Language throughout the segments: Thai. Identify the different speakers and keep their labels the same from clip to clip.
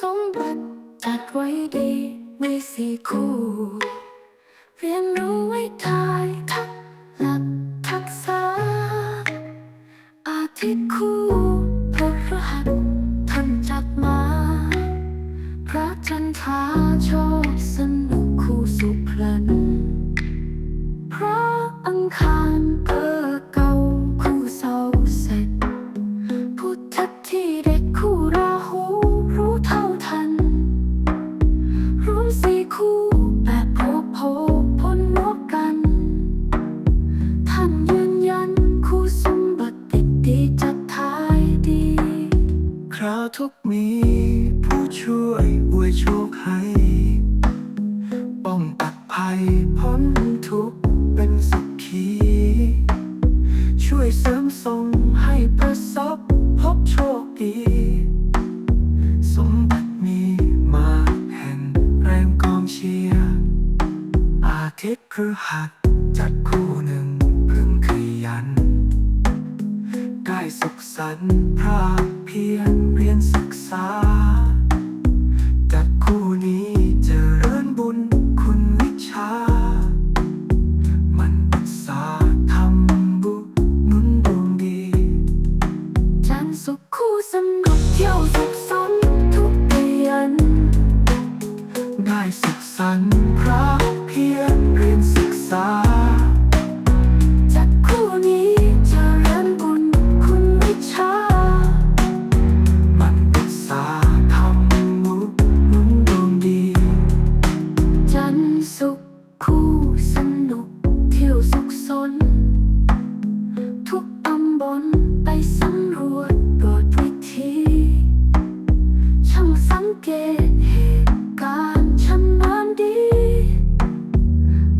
Speaker 1: สมบัติจัดไว้ดีไม่สี่คู่ เรียนรู้ไว้ทายทักหลักทักษะอาทิตย์คู่พระรหัสท่านจัดมา พระจันทราโชคสนุกคู่สุพรรณ นพระเพียรเรียนศึกษา จัดคู่นี้เจริญบุญคุณวิชา มันศึกษาทำบุญหนุนดวงดี จันสุขคู่สนุกเที่ยวสุขสนทุกเดือนได้สุขสันต์ ตำบลไปสำรวจโปรดวิธีช่างสังเกตเหตุการณ์ชำนาญดี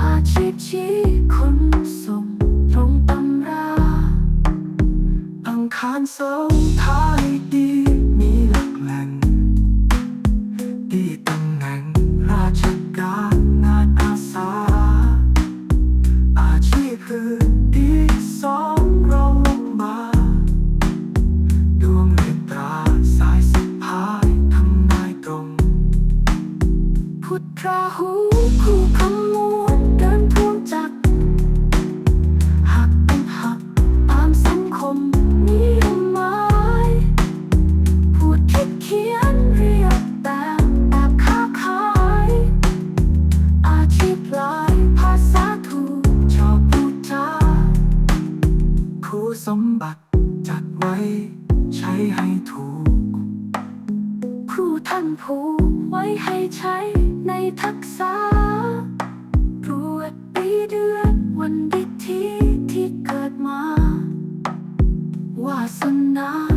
Speaker 1: อาชีพชี้คนส่งตรงตำรา อังคารเสาร์ท้ายดีมีหลักแหล่งดี ราหูคู่ขมวดเดินพวงจักรหักเป็นหักตามสังคมนิยมหมายพูดคิดเขียนเรียบแบบแบบค้าขาย อาชีพลายภาษาถูกชอบพูดจาคู่สมบัติจัดไว้ใช้ให้ ผูกไว้ให้ใช้ในทักษะรวดปีเดือนวันดิที่ที่เกิดมาวาสนา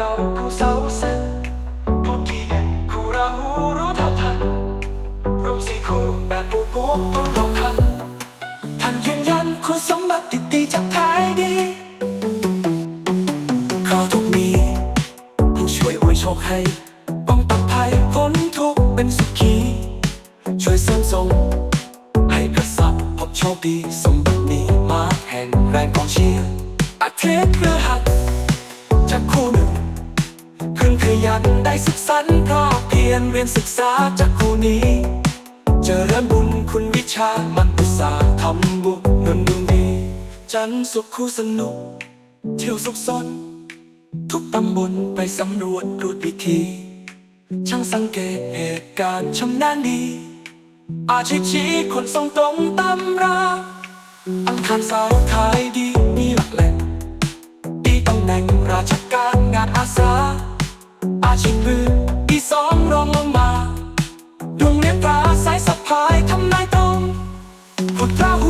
Speaker 2: เกลอเก่าคู่สาเส้นผู้ที่เด่นคู่รารู้เท่าทันรวมสี่คู่แบบปูปูต้นดอกคันท่านยืนยันคุ
Speaker 1: ณส
Speaker 2: ม
Speaker 1: บัติตีจากท้
Speaker 2: า
Speaker 1: ยดี
Speaker 2: คราวทุกมี
Speaker 1: ผู้ ยันได้ศึกสั
Speaker 2: นต
Speaker 1: ์เพราะเพียรเรียนศึกษาจากคู่นี้ เจริญ
Speaker 2: บุญ
Speaker 1: คุณวิ
Speaker 2: ชามัน
Speaker 1: อุต
Speaker 2: สาห์ท
Speaker 1: ำบุญนนดุง
Speaker 2: ดี
Speaker 1: จ
Speaker 2: ันส
Speaker 1: ุขคู่สนุก เที่ยวสุขสน ทุกตำบลไปสำรวจรูดวิธี ช่
Speaker 2: าง
Speaker 1: สังเกตเหตุก
Speaker 2: า
Speaker 1: รณ์ชำนาญดี
Speaker 2: อาชีพชี้คนทรงตรงตำ
Speaker 1: รา
Speaker 2: อัง
Speaker 1: ค
Speaker 2: ารสาร์ขา
Speaker 1: ยดีมีหลักแหล่งดีตำแหน่งราชการงานอาสา อาชีพมือที่สอ
Speaker 2: ง
Speaker 1: รอ
Speaker 2: งลงมา
Speaker 1: ดวงเลี้ยงปลาสายสะพายทำนายตรงพุทธราหู